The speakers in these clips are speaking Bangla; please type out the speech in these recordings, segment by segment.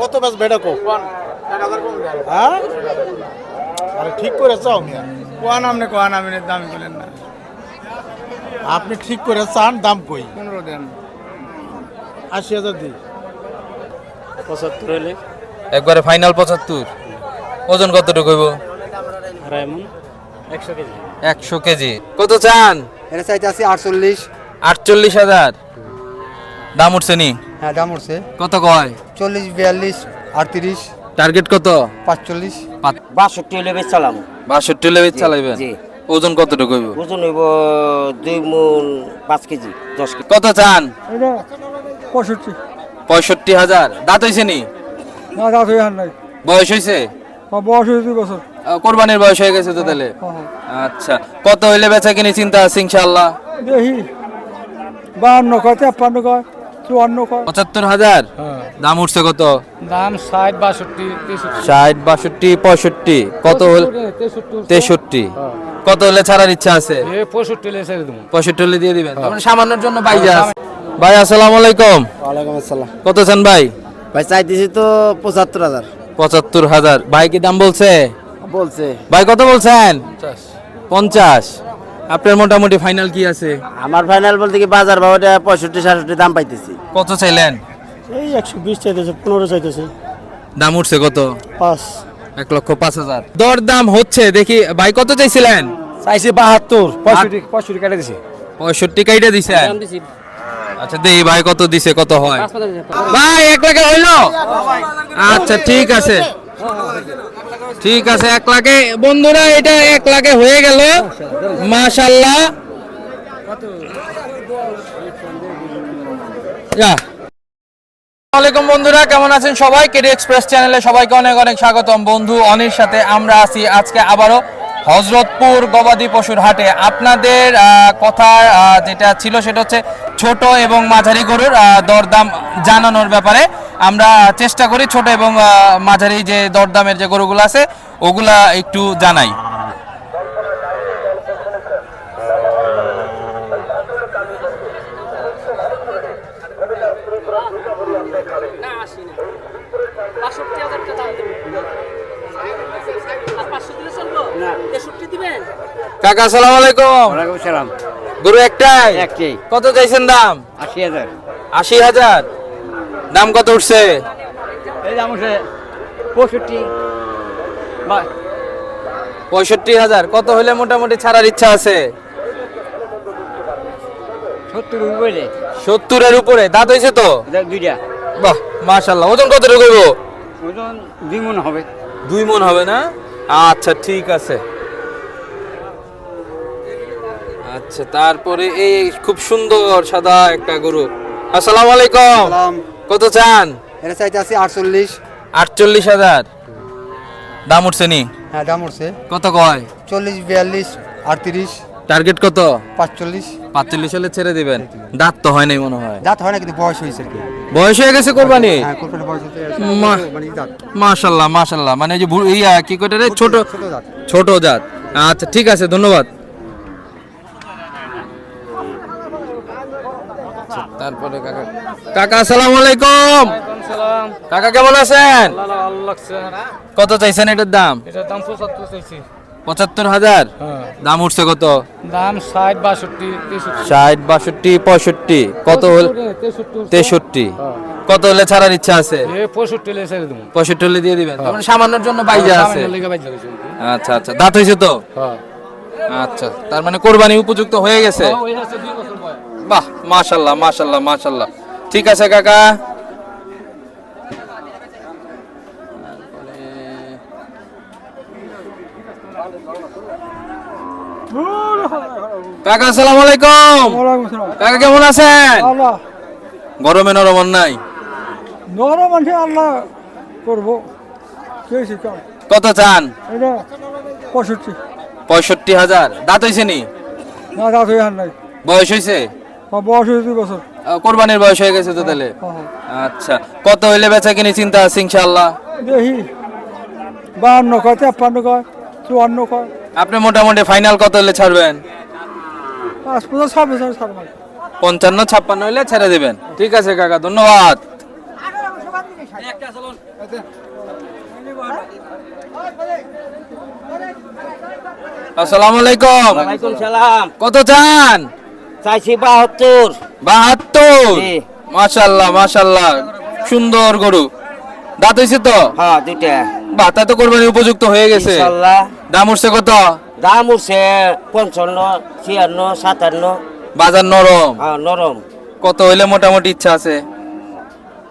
কত বেশ বেটা কো? হ্যাঁ? আরে ঠিক করে চাও মিয়া কোয়ান আপনি কোয়ান আমি দাম বলেন না। আপনি ঠিক করে চান দাম কই? পনেরো দেন। আশি হাজার দিই পঁচাত্তর হলে একবারে ফাইনাল পঁচাত্তর। ওজন কতটুকু হইব? একশো কেজি। একশো কেজি। কত চান? এটা চাইতে আছে আটচল্লিশ। আটচল্লিশ হাজার। দাম উঠছে নি? হ্যাঁ দাম উঠছে। কত কয়? চল্লিশ বিয়াল্লিশ আটত্রিশ টার্গেট কত? পাঁচচল্লিশ। বাষট্টি হলে বেশ চালাম বাষট্টি লেভেল চালাইবেন ওজন কতটুকু হইব? ওজন হইব দুই মন পাঁচ কেজি দশ কেজি। কত চান? পঁয়ষট্টি। পঁয়ষট্টি হাজার। দাঁত হয়েছে নি? না দাঁত হয়ে নাই। বয়স হয়েছে বয়স হয়েছে দুই বছর। কোরবানির বয়স হয়ে গেছে তো তাহলে? আচ্ছা। কত হইলে বেচা কিনি চিন্তা আছে ইনশাল্লাহ দেখি বাহান্ন কয় তেপ্পান্ন কয়। চুয়ান্ন পঁচাত্তর হাজার? দাম উঠছে কত? দাম ষাট বাষট্টি ষাট বাষট্টি পঁয়ষট্টি। কত হল তেষট্টি কত হলে ছাড়ার ইচ্ছা আছে? পঁয়ষট্টি হলে ছেড়ে দেবো। পঁয়ষট্টি হলে দিয়ে দিবেন। তার মানে সামান্যর জন্য বাইজা আছে। ভাই আসসালামু আলাইকুম। ওয়ালাইকুম আসসালাম। কত চান ভাই? ভাই চাইতেছি তো পঁচাত্তর হাজার। পঁচাত্তর হাজার। ভাই কি দাম বলছে? বলছে। ভাই কত বলছেন? পঞ্চাশ। আপনার মোটামুটি ফাইনাল কি আছে? আমার ফাইনাল বলতে কি বাজার ভাবটা পঁয়ষট্টি সাতষট্টি দাম পাইতেছি। কত চাইলেন? এই একশো বিশ চাইতেছে পনেরো চাইতেছে। দাম উঠছে কত? পাঁচ। এক লক্ষ পাঁচ হাজার। দর দাম হচ্ছে দেখি ভাই কত চাইছিলেন? চাইছি বাহাত্তর পঁয়ষট্টি পঁয়ষট্টি কেটে দিছে। পঁয়ষট্টি কাইটা দিছেন? আচ্ছা দেখি ভাই কত দিছে কত হয়? ভাই এক লাখে হইল? আচ্ছা ঠিক আছে। ঠিক আছে, এক লাখে। বন্ধুরা, এটা এক লাখে হয়ে গেল। মাশাল্লাহ আসসালামাইকুম বন্ধুরা, কেমন আছেন সবাই? কেডি এক্সপ্রেস চ্যানেলে সবাইকে অনেক অনেক স্বাগতম। বন্ধু অনির সাথে আমরা আছি আজকে আবারও হজরতপুর গবাদি পশুর হাটে। আপনাদের কথা যেটা ছিল সেটা হচ্ছে ছোট এবং মাঝারি গরুর দরদাম জানানোর ব্যাপারে। আমরা চেষ্টা করি ছোট এবং আহ, মাঝারি যে দরদামের যে গরুগুলো আছে ওগুলা একটু জানাই। কাকা আসসালামু আলাইকুম। ওয়ালাইকুম সালাম। গরু একটাই? একটি কত চাইছেন দাম? আশি হাজার। আশি হাজার। দাম কত উঠছে? এই দাম হচ্ছে পঁয়ষট্টি। পঁয়ষট্টি হাজার। কত হলে মোটামুটি ছাড়ার ইচ্ছা আছে? সত্তরের উপরে। দাঁত হয়েছে তো? দুইটা। বাহ মাশাল্লাহ ওজন কত রকম ওজন দুই মন হবে। দুই মন হবে না? আচ্ছা ঠিক আছে। আচ্ছা তারপরে এই খুব সুন্দর সাদা একটা গরু। আসসালামু আলাইকুম। সালাম কত চান? এটা চাইতে আছে আটচল্লিশ। আটচল্লিশ হাজার। দাম উঠছে নি? হ্যাঁ দাম উঠছে। কত কয়? চল্লিশ বিয়াল্লিশ আটত্রিশ টার্গেট কত? পাঁচচল্লিশ। পাঁচচল্লিশ হলে ছেড়ে দিবেন। দাঁত তো হয় নাই মনে হয়। দাঁত হয় না কিন্তু বয়স হয়েছে আর কি। বয়স হয়ে গেছে কোরবানি? হ্যাঁ মানে মাশাল্লাহ মাশাল্লাহ। মানে যে ইয়া কি কইটা রে? ছোট ছোট দাঁত। ছোট জাত। আচ্ছা ঠিক আছে ধন্যবাদ। তারপরে কাকা। কাকা আসসালামু আলাইকুম। কাকা কেমন আছেন? কত চাইছেন এটার দাম? এটার দাম পঁচাত্তর চাইছি। পঁচাত্তর হাজার? হ্যাঁ। দাম উঠছে কত? দাম ষাট বাষট্টি ষাট বাষট্টি পঁয়ষট্টি। কত হল? তেষট্টি তেষট্টি। কত হলে ছাড়ার ইচ্ছা আছে? পঁয়ষট্টি হলে দিয়ে দিবেন। তার মানে সামান্যর জন্য বাইজা আছে। আচ্ছা আচ্ছা। দাঁত হয়েছে তো? হ্যাঁ। আচ্ছা। তার মানে কোরবানি উপযুক্ত হয়ে গেছে? আছে বাহ মাশাল্লাহ মাশাল্লাহ মাশাল্লাহ। ঠিক আছে কাকা। কাকা আসসালামু আলাইকুম। কাকা কেমন আছেন? গরমে নরম নাই? নরম মানুষ আল্লাহ করব। কত চান? পঁয়ষট্টি। পঁয়ষট্টি হাজার। দাঁত হয়েছে নি? না দাঁত হয়ে নাই। বয়স হয়েছে বয়স হয়েছে দুই বছর। কোরবানির বয়স হয়ে গেছে তো তাহলে? আচ্ছা কত হইলে বেচা কিনি চিন্তা আছে ইনশাল্লাহ দেখি। বাহান্ন কয় তেপ্পান্ন কয় চুয়ান্ন কয়। আপনি মোটামুটি ফাইনাল কত হলে ছাড়বেন? পাঁচ পঞ্চাশ ছাব্বিশ হাজার ছাড় পঞ্চান্ন ছাপ্পান্ন হইলে ছেড়ে দেবেন। ঠিক আছে কাকা ধন্যবাদ। আসসালামু আলাইকুম। সালাম। কত চান? চাইছি বাহাত্তর। বাহাত্তর। মাশাল্লাহ মাশাল্লাহ সুন্দর গরু। দাঁত হয়েছে তো? হ্যাঁ দুইটা। বাতা তো কোরবানি উপযুক্ত হয়ে গেছে। দাম উঠছে কত? দাম উঠছে পঞ্চান্ন ছিয়ান্ন সাতান্ন। বাজার নরম। হ্যাঁ নরম। কত হইলে মোটামুটি ইচ্ছা আছে?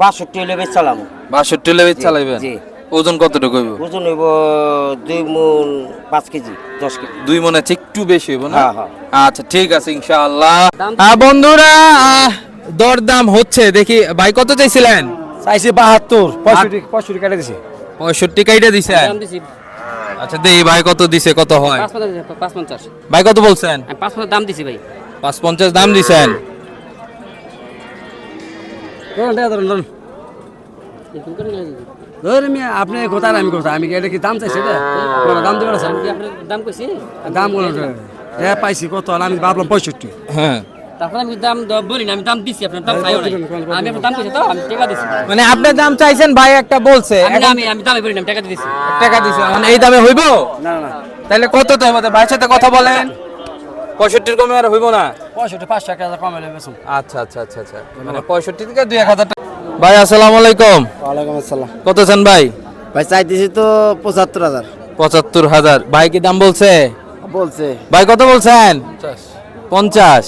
বাষট্টি হলে বেচালাম বাষট্টি লেবে চালাইবেন জি। ওজন কতটুকু হইব? ওজন হইব দুই মন পাঁচ কেজি দশ কেজি। দুই মনে হচ্ছে একটু বেশি হইব না? হ্যাঁ, হ্যাঁ। আচ্ছা ঠিক আছে ইনশাআল্লাহ। আহ, বন্ধুরা দরদাম হচ্ছে। দেখি ভাই কত চাইছিলেন? চাইছি বাহাত্তর পঁয়ষট্টি পঁয়ষট্টি কেটে দিছি। পঁয়ষট্টি কাইটা দিছেন আচ্ছা দেখি ভাই কত দিছে কত হয়? পাঁচ পঞ্চাশ ভাই কত বলছেন? পাঁচ পঞ্চাশ দাম দিছি ভাই। পাঁচ পঞ্চাশ দাম দিছেন? ধরে আপনি কোথায় আমি কোথায় আমি এটা কি দাম চাইছি এটা? দাম দেবে স্যার আমি আপনার দাম কইছি? দাম বলো এ পাইছি কত আমি ভাবলাম পঁয়ষট্টি। হ্যাঁ। তারপরে আমি দাম দ- বলি না আমি দাম দিছি আপনার দাম চাইও নাই। আমি আপনার দাম কইছি তো আমি টাকা দিছি। মানে আপনি দাম চাইছেন ভাই একটা বলছে আমি আমি দামে বলি না টাকা দিয়ে দিছি। টাকা দিছে মানে এই দামে হইব? না না তাহলে কত তো ভাইয়ের সাথে কথা বলেন। পঁয়ষট্টির কমে আর হইব না? পঁয়ষট্টি পাঁচশো এক হাজার কমে আচ্ছা আচ্ছা আচ্ছা আচ্ছা। মানে পঁয়ষট্টি থেকে দুই এক হাজার টাকা ভাই আসসালামু আলাইকুম। ওয়ালাইকুম আসসালাম। কত চান ভাই? ভাই চাইতেছি তো পঁচাত্তর হাজার। পঁচাত্তর হাজার। ভাই কি দাম বলছে? বলছে। ভাই কত বলছেন? পঞ্চাশ।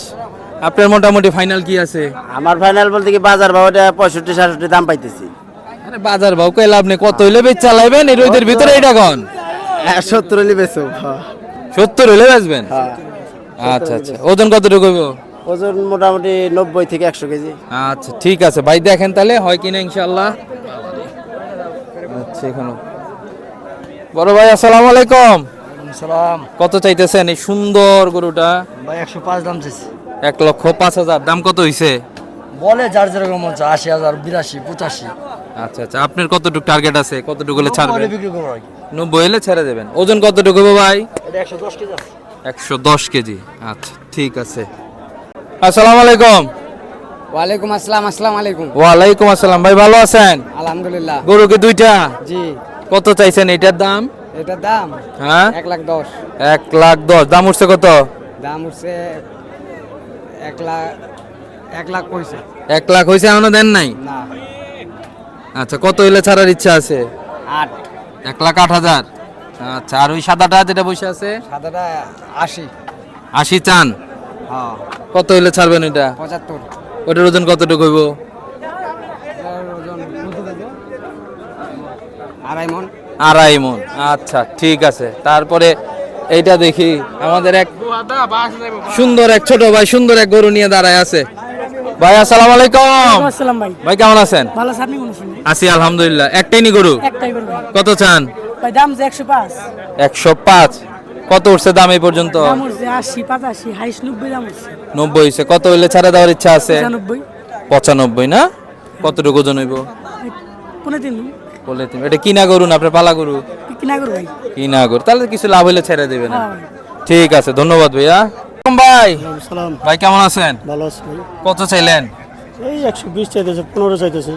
আপনার মোটামুটি ফাইনাল কি আছে? আমার ফাইনাল বলতে কি বাজার ভাবটা পঁয়ষট্টি সাতষট্টি দাম পাইতেছি। আরে বাজার ভাও কই লাভ নেই। কত হইলে বেচ চালাইবেন এই রোদের ভিতরে এটা কোন? সত্তর হলে বেছো সত্তর হইলে বেচবেন? আচ্ছা আচ্ছা। ওজন কতটুকু ওজন মোটামুটি নব্বই থেকে একশো কেজি। আচ্ছা ঠিক আছে। ভাই দেখেন তাহলে হয় কিনা ইনশাল্লাহ আচ্ছা এখানে। বড় ভাই আসসালামু আলাইকুম। সালাম। কত চাইতেছেন এই সুন্দর গরুটা? ভাই একশো পাঁচ দাম চাইছি। এক লক্ষ পাঁচ হাজার। দাম কত হইছে? বলে যার যেরকম চায়, আশি হাজার বিরাশি পঁচাশি। আচ্ছা আচ্ছা। আপনার কতটুকু টার্গেট আছে? কতটুকু হলে ছাড়বেন? নব্বই হলে ছেড়ে দেবেন। ওজন কতটুকু হবে ভাই? একশো দশ কেজি একশো দশ কেজি। আচ্ছা ঠিক আছে। আসসালামু আলাইকুম। ওয়ালাইকুম আসসালাম আসসালাম আলাইকুম। ওয়ালাইকুম আসসালাম ভাই ভালো আছেন? আলহামদুলিল্লাহ। গরু কি দুইটা? জি। কত চাইছেন এটার দাম? এটার দাম? হ্যাঁ? এক লাখ দশ। এক লাখ দশ। দাম উঠছে কত? দাম উঠছে এক লাখ এক লাখ পয়সা এক লাখ হয়েছে এখনও দেন নাই? না। আচ্ছা কত হইলে ছাড়ার ইচ্ছা আছে? আট। এক লাখ আট হাজার। আচ্ছা আর ওই সাদাটা যেটা বসে আছে? সাদাটা আশি। আশি চান। কত হইলে ছাড়বেন এটা পঁচাত্তর। ওটার ওজন কতটুকু হইব? এটার ওজন কত দেবে? আড়াই মন। আড়াই মন। আচ্ছা ঠিক আছে। তারপরে এইটা দেখি আমাদের এক সুন্দর এক ছোট ভাই সুন্দর এক গরু নিয়ে দাঁড়ায় আছে। ভাই আসসালামু আলাইকুম। আসসালাম ভাই। ভাই কেমন আছেন? ভালো আছে আপনি আলহামদুলিল্লাহ। একটাই নি গরু? একটাই কত চান? ভাই দাম যে একশো পাঁচ। একশো পাঁচ। কত উঠছে দাম এই পর্যন্ত? দাম উঠছে আশি পাঁচাশি হাইস নব্বই দাম উঠছে। নব্বই হয়েছে কত হইলে ছাড়া দেওয়ার ইচ্ছা আছে? পঁচানব্বই। পঁচানব্বই না? কতটুকু ওজন হইব? পনেরো তিন বলে তুমি এটা কিনা গরু না আপনার পালা গরু? কিনা করব ভাই। কিনা গরু। তাহলে কিছু লাভ হইলে ছেড়ে দেবে না হ্যাঁ ঠিক আছে ধন্যবাদ ভাইয়া। ভাই। সালাম। ভাই কেমন আছেন? ভালো আছে ভাই। কত চাইলেন? এই একশো বিশ চাইতেছে পনেরো চাইতেছে।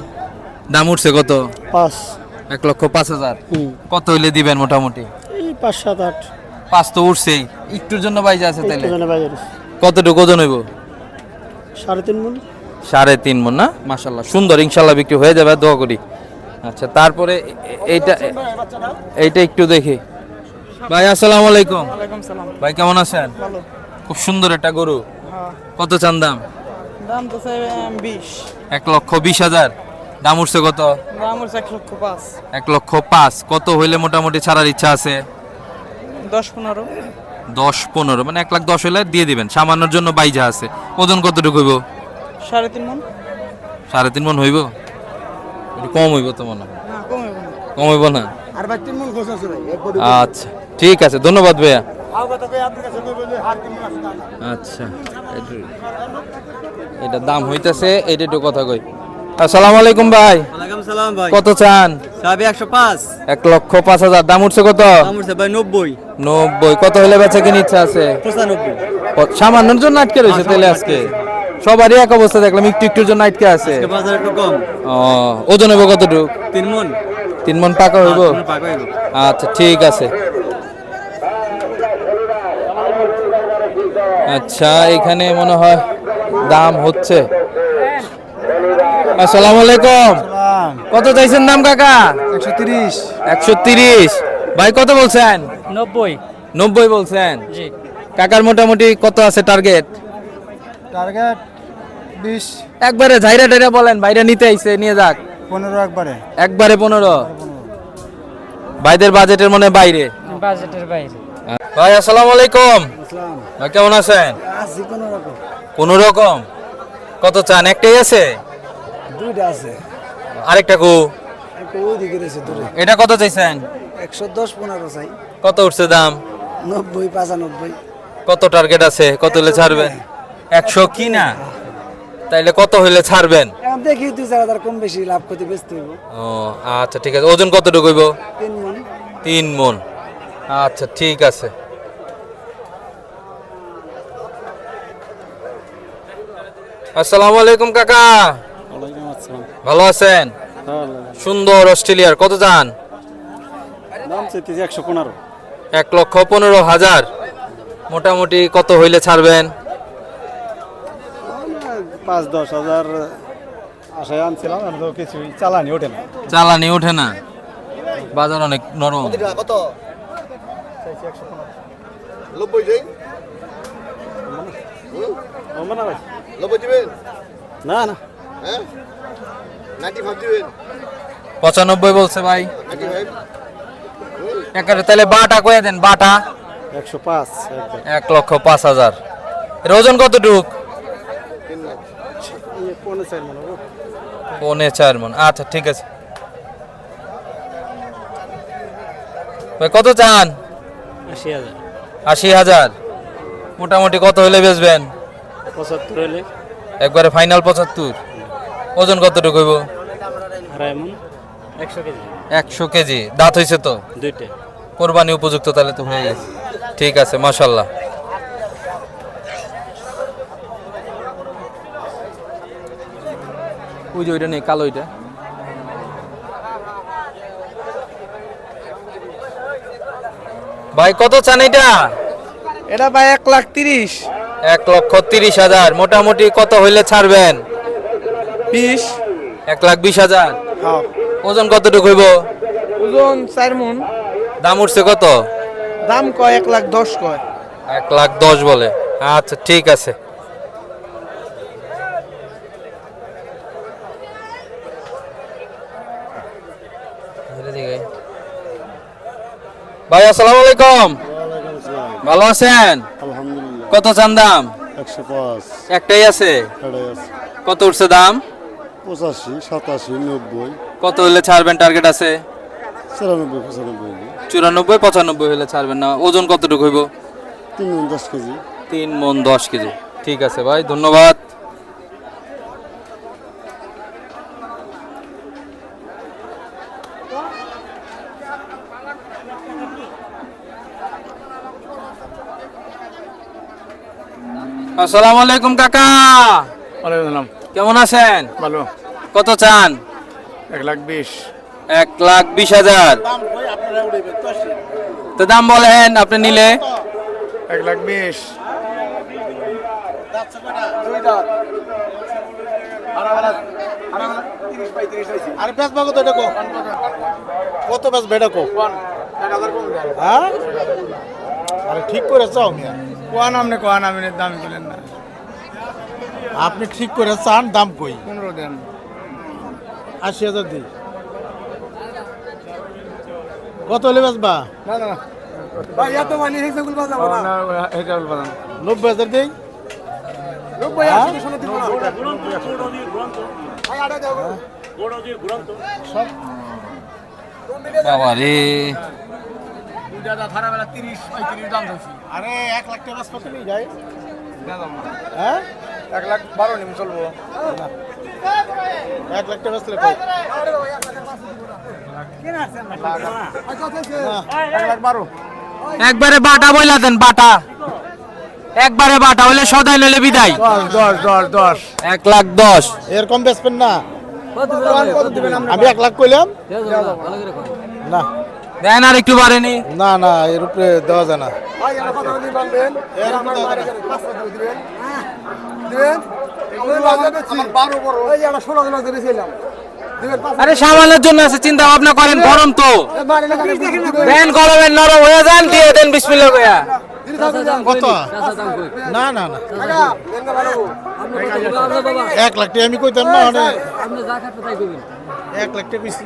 দাম উঠছে কত? পাঁচ। এক লক্ষ পাঁচ হাজার। কত হইলে দিবেন মোটামুটি? এই পাঁচ সাত আট। পাঁচ তো উঠছেই। একটুর জন্য বাইজে আছে তাইলে। কতটুকু ওজন হইব? সাড়ে তিন মন। সাড়ে তিন মন না? মাসাল্লাহ সুন্দর ইনশাল্লাহ বিক্রি হয়ে যাবে দোয়া করি। আচ্ছা তারপরে এইটা এইটা একটু দেখি। ভাই আসসালামু আলাইকুম। ভাই কেমন আছেন? খুব সুন্দর একটা গরু। কত চান দাম? দাম তো বিশ। এক লক্ষ বিশ হাজার। দাম উঠছে কত? দাম এক লক্ষ পাঁচ। এক লক্ষ পাঁচ। কত হইলে মোটামুটি ছাড়ার ইচ্ছা আছে? দশ পনেরো? দশ পনেরো মানে এক লাখ দশ হইলে দিয়ে দিবেন। সামান্যর জন্য বাইজা আছে। ওজন কতটুকু হইব? সাড়ে তিন মন। সাড়ে তিন মন হইব? কম হইব তো মনে হয়। না কমে হইব না। আর ভাই তিন মন আচ্ছা ঠিক আছে ধন্যবাদ ভাইয়া। আচ্ছা এটু- এটার দাম হইতেছে এটা একটু কথা কই। আসসালামু আলাইকুম ভাই। ওয়ালাইকুম সালাম ভাই। কত চান? একশো পাঁচ। এক লক্ষ পাঁচ হাজার। দাম উঠছে কত? দাম উঠছে ভাই নব্বই। নব্বই। কত হলে বেচা কিনে ইচ্ছা আছে? সামান্যর জন্য আটকে রয়েছে তাহলে আজকে। সবারই এক অবস্থা দেখলাম একটু একটুর জন্য আটকে আছে। ওজন হইব কতটুক? তিন মন। তিন মন পাকা হইব? আচ্ছা ঠিক আছে। আচ্ছা এখানে মনে হয় দাম হচ্ছে। আসসালামু আলাইকুম। কত চাইছেন দাম কাকা? একশো তিরিশ। একশো তিরিশ। ভাই কত বলছেন? নব্বই। নব্বই বলছেন। জি। কাকার মোটামুটি কত আছে টার্গেট টার্গেট বিশ। একবারে ঝাইরা টাইরা বলেন বাইরে নিতে আইছে নিয়ে যাক। পনেরো একবারে। একবারে পনেরো। ভাইদের বাজেটের মনে বাইরে। বাজেটের বাইরে। ভাই আসসালামু আলাইকুম। ভাই কেমন আছেন? আছি কোনো রকম। কোন রকম। কত চান? একটাই আছে? দুইটা আছে। আরেকটা কু। ওই দিকে রয়েছে দূরে? এটা কত চাইছেন? একশো দশ পনেরো চাই। কত উঠছে দাম? নব্বই পঁচানব্বই। কত টার্গেট আছে? কত হলে ছাড়বেন একশো কি না? তাইলে কত হইলে ছাড়বেন? দেখি দুই চার হাজার কম বেশি লাভ ক্ষতি বেচতে হইব। ও আচ্ছা ঠিক আছে। ওজন কতটুকু হইব? তিন মন। তিন মন। আচ্ছা ঠিক আছে। আসসালামু আলাইকুম কাকা। ভালো আছেন? সুন্দর অস্ট্রেলিয়ার কত যান? দাম চাইতেছি একশো পনেরো। এক লক্ষ পনেরো হাজার। মোটামুটি কত হইলে ছাড়বেন? পাঁচ দশ হাজার আশায় আনছিলাম আর তো কিছুই চালানি ওঠে না। চালানি ওঠে না। বাজার অনেক নরম। কত? নব্বই যাই না না। পঁচানব্বই বলছে ভাই। একেবারে তাহলে বাটা কয়ে দেন বাটা। একশো পাঁচ এক লক্ষ পাঁচ হাজার। এর ওজন কতটুক? পৌনে চার মন। আচ্ছা ঠিক আছে। ভাই কত চান? আশি হাজার আশি হাজার। মোটামুটি কত হলে বেচবেন? পঁচাত্তর হলে। একবারে ফাইনাল পঁচাত্তর। ওজন কতটুকু হইব? একশো কেজি। দাঁত হয়েছে তো? দুইটা। কোরবানি উপযুক্ত তাহলে তো? হয়ে গেছে ঠিক আছে মাশাল্লাহ ওই যে ওইটা নেই কালো ওইটা। ভাই কত চান এটা? এটা ভাই এক লাখ তিরিশ। এক লক্ষ তিরিশ হাজার। মোটামুটি কত হইলে ছাড়বেন? বিশ? এক লাখ বিশ হাজার। ওজন কতটুকু হইব? ওজন চার মন। দাম উঠছে কত? দাম কয় এক লাখ দশ কয়। এক লাখ দশ বলে। আচ্ছা ঠিক আছে। ভাই আসসালামু আলাইকুম। ভালো আছেন? আলহামদুলিল্লাহ। কত চান দাম? একটাই আছে। কত উঠছে দাম? পঁচাশি সাতাশি নব্বই। কত হলে ছাড়বেন? টার্গেট আছে? চুরানব্বই পঁচানব্বই চুরানব্বই পঁচানব্বই হলে ছাড়বেন না। ওজন কতটুকু হইব? তিন মন দশ কেজি। তিন মন দশ কেজি। ঠিক আছে ভাই ধন্যবাদ। আসসালামু আলাইকুম কাকা। ওয়ালাইকুম কেমন আছেন? ভালো। কত চান? এক লাখ বিশ। এক লাখ বিশ হাজার। তো দাম বলেন আপনি নিলে। এক লাখ বিশ। আরে কত এটা কো। কত বেশ বেটা কো? হ্যাঁ? আরে ঠিক করে চাও মিয়া কোয়ান আপনি কোয়ান আমি দাম বলেন না। আপনি ঠিক করে চান দাম কই? পনেরো দেন। আশি হাজার দিই। কত হলে মানে বাজাবো না। নব্বই হাজার দিই? হ্যাঁ? আশি শোনো বাবা রে আরে এক লাখ টাকা যায় হ্যাঁ? এক লাখ বারো নিম চলবো। এক লাখ টাকা কই? এক লাখ বারো। একবারে বাটা বইলা দেন বাটা। একবারে বাটা হলে সদাই লইলে বিদায়। দশ দশ দশ দশ। এক লাখ দশ। এরকম বেচবেন না। আমি এক লাখ কইলাম। না। দেন আর একটু বাড়েনি। না না এর উপরে দেওয়া যায় না। আরে সামানের জন্য আছে চিন্তা ভাবনা করেন গরম তো। দেন গরমের নরম হয়ে যান দিয়ে দেন বিসমিল্লাহ কইয়া। কত? না না না। এক লাখ টাকা আমি কইতাম না মানে এক লাখ টাকা বেশি।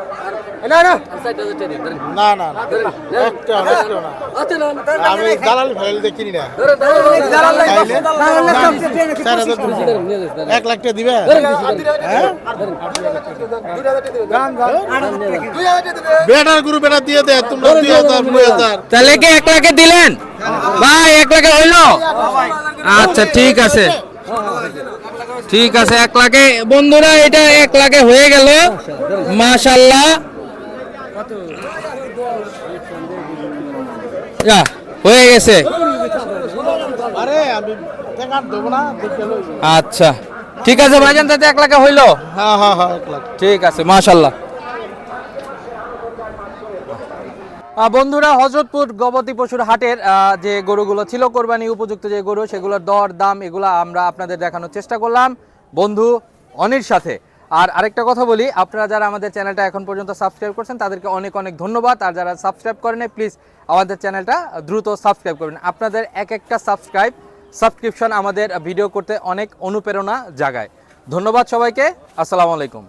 না না। না না একটা না, একটা না আমি দালালি ফাইল দেখিনি না তাইলে? না, চার হাজার দিবো। এক লাখ টাকা দিবে? বেটার গুরু বেটা দিয়ে দে তোমরা দুই হাজার দুই হাজার। তাহলে কি এক লাখে দিলেন? ভাই এক লাখে হইল? আচ্ছা ঠিক আছে। ঠিক আছে এক লাখে। বন্ধুরা এটা এক লাখে হয়ে গেল। মাশাল্লাহ। হয়ে গেছে। আচ্ছা। ঠিক আছে ভাইজান তাতে এক লাখে হইল? হ্যাঁ হ্যাঁ হ্যাঁ এক লাখ। ঠিক আছে মাশাল্লাহ বন্ধুরা হজরতপুর গবাদি পশুর হাটের আহ, যে গরুগুলো ছিল কোরবানি উপযুক্ত যে গরু সেগুলোর দর দাম এগুলো আমরা আপনাদের দেখানোর চেষ্টা করলাম। বন্ধু অনির সাথে। আর আরেকটা কথা বলি, আপনারা যারা আমাদের চ্যানেলটা এখন পর্যন্ত সাবস্ক্রাইব করছেন, তাদেরকে অনেক অনেক ধন্যবাদ। আর যারা সাবস্ক্রাইব করেন প্লিজ আমাদের চ্যানেলটা দ্রুত সাবস্ক্রাইব করবেন। আপনাদের এক একটা সাবস্ক্রাইব, সাবস্ক্রিপশন আমাদের ভিডিও করতে অনেক অনুপ্রেরণা জাগায়। ধন্যবাদ সবাইকে, আসসালামু আলাইকুম।